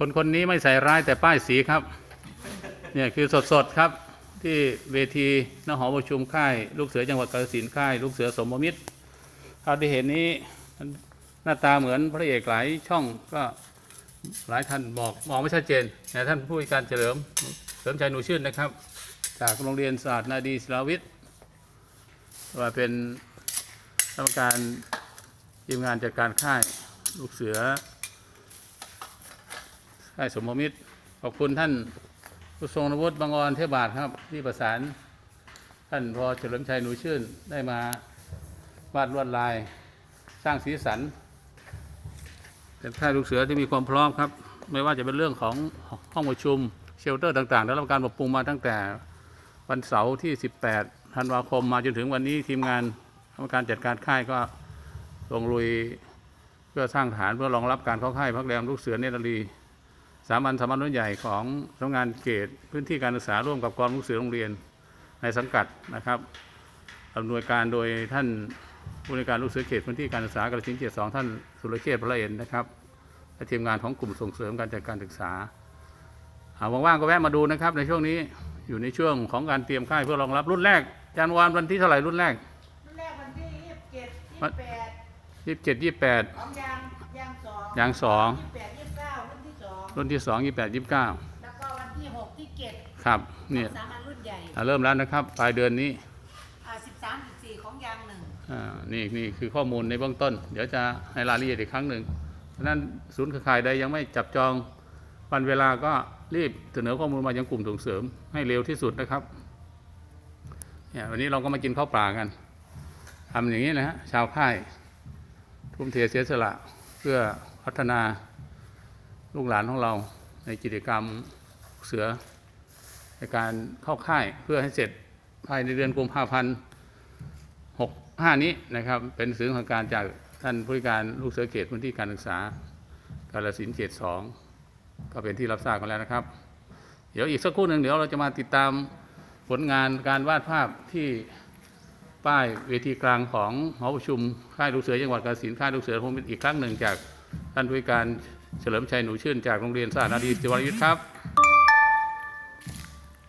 คนคนนี้ไม่ใส่ร้ายแต่ป้ายสีครับ เนี่ยคือสดๆครับ ที่เวทีนหอประชุมค่าย ลูกเสือจังหวัดกาฬสินธุ์ค่าย ลูกเสือสมมิตรภาพที่เห็นนี้หน้าตาเหมือนพระเอกหลายช่องก็หลายท่านบอกมองไม่ชัดเจนแต่ท่านผู้การเฉลิมเสริมชัยหนูชื่นนะครับ จากโรงเรียนศาสตร์นาดีศิลาวิทย์ว่าเป็นกรรมการทีมงานจัดการค่ายลูกเสือ ค่ายสมมิตรขอบคุณท่านผู้ทรงอาวุธบางอนเทพบาทครับ ที่ประสาน ท่านพอเฉลิมชัยหนูชื่นได้มาวาดลวดลายสร้างสีสัน เป็นค่ายลูกเสือที่มีความพร้อมครับ ไม่ว่าจะเป็นเรื่องของห้องประชุมเชลเตอร์ต่างๆได้รับการปรับปรุงมาตั้งแต่วันเสาร์ที่ 18 ธันวาคมมาจนถึงวันนี้ทีมงานกรรมการจัดการค่ายก็ลงลุยเพื่อสร้างฐานเพื่อรองรับการเข้าค่ายพักแรมลูกเสือเนตรนารี สามัญสามัญรุ่นใหญ่ของสำนักงานเขตพื้นที่การศึกษาร่วมกับกองลูกเสือโรงเรียนในสังกัดนะครับอำนวยการโดยท่านผู้ในวยการลูกเสือเขตพื้นที่การศึกษากระสินเขตสองท่านสุรเชษฐ์พระเอ็นนะครับและทีมงานของกลุ่มส่งเสริมการจัดการศึกษาหากว่างๆก็แวะมาดูนะครับ ในช่วงนี้อยู่ในช่วงของการเตรียมค่ายเพื่อรองรับรุ่นแรกจานวานวันที่เท่าไหร่รุ่นแรกรุ่นแรกวันที่ยี่สิบเจ็ดยี่วัสินบแปดยี่สิบเจ็ดยี่แปดของยางยางสองยางสองยี่สิบแปดยี่สิบเก้า รุ่นที่สองรุ่นที่สองยี่แปดยี่เก้าแล้วก็วันที่หกที่เจ็ดครับเนี่ยสามัญรุ่นใหญ่อ่าเริ่มแล้วนะครับปลายเดือนนี้อ่าสิบสามสิบสี่ของยางหนึ่งอ่านี่นี่คือข้อมูลในเบื้องต้น เดี๋ยวจะให้รายละเอียดอีกครั้งหนึ่งเพราะฉะนั้นศูนย์เครือข่ายใดยังไม่จับจองวันเวลาก็รีบเสนอข้อมูลมายังกลุ่มส่งเสริมให้เร็วที่สุดนะครับเนี่ยวันนี้เราก็มากินข้าวปลากันทำอย่างนี้นะฮะชาวค่ายทุ่มเทเสียสละเพื่อพัฒนา ลูกหลานของเราในกิจกรรมเสือ ในการเข้าค่ายเพื่อให้เสร็จภายในเดือนกุมภาพันธ์หกห้านี้นะครับ เป็นสื่อของการจากท่านผู้การลูกเสือเขตพื้นที่การศึกษากาลสินเขตสองก็เป็นที่รับทราบกันแล้วนะครับ เดี๋ยวอีกสักครู่หนึ่งเดี๋ยวเราจะมาติดตามผลงานการวาดภาพที่ป้ายเวทีกลางของหอประชุมค่ายลูกเสือจังหวัดกาฬสินธุ์ค่ายลูกเสือพงศ์อีกครั้งหนึ่งจาก ท่านผู้การเฉลิมชัยหนูชื่นจากโรงเรียนสาธารณดีศิวรยุทธครับ